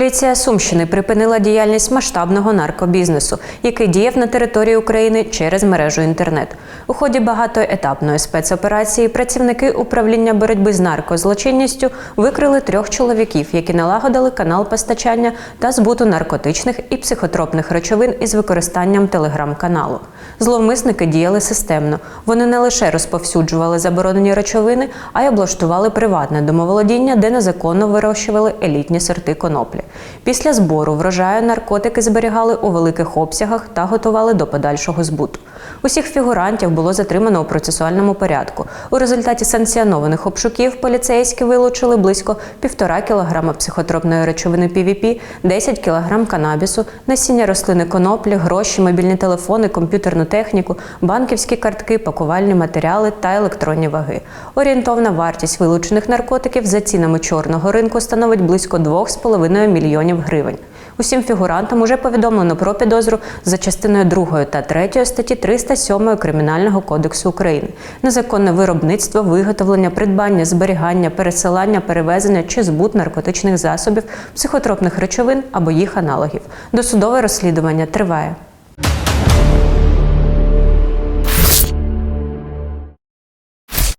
Поліція Сумщини припинила діяльність масштабного наркобізнесу, який діяв на території України через мережу інтернет. У ході багатоетапної спецоперації працівники управління боротьби з наркозлочинністю викрили трьох чоловіків, які налагодили канал постачання та збуту наркотичних і психотропних речовин із використанням телеграм-каналу. Зловмисники діяли системно. Вони не лише розповсюджували заборонені речовини, а й облаштували приватне домоволодіння, де незаконно вирощували елітні сорти коноплі. Після збору врожаю наркотики зберігали у великих обсягах та готували до подальшого збуту. Усіх фігурантів було затримано у процесуальному порядку. У результаті санкціонованих обшуків поліцейські вилучили близько півтора кілограма психотропної речовини PVP, 10 кілограм канабісу, насіння рослини коноплі, гроші, мобільні телефони, комп'ютерну техніку, банківські картки, пакувальні матеріали та електронні ваги. Орієнтовна вартість вилучених наркотиків за цінами чорного ринку становить близько 2,5 мільйонів гривень. Усім фігурантам уже повідомлено про підозру за частиною 2 та 3 статті 307 Кримінального кодексу України. Незаконне виробництво, виготовлення, придбання, зберігання, пересилання, перевезення чи збут наркотичних засобів, психотропних речовин або їх аналогів. Досудове розслідування триває.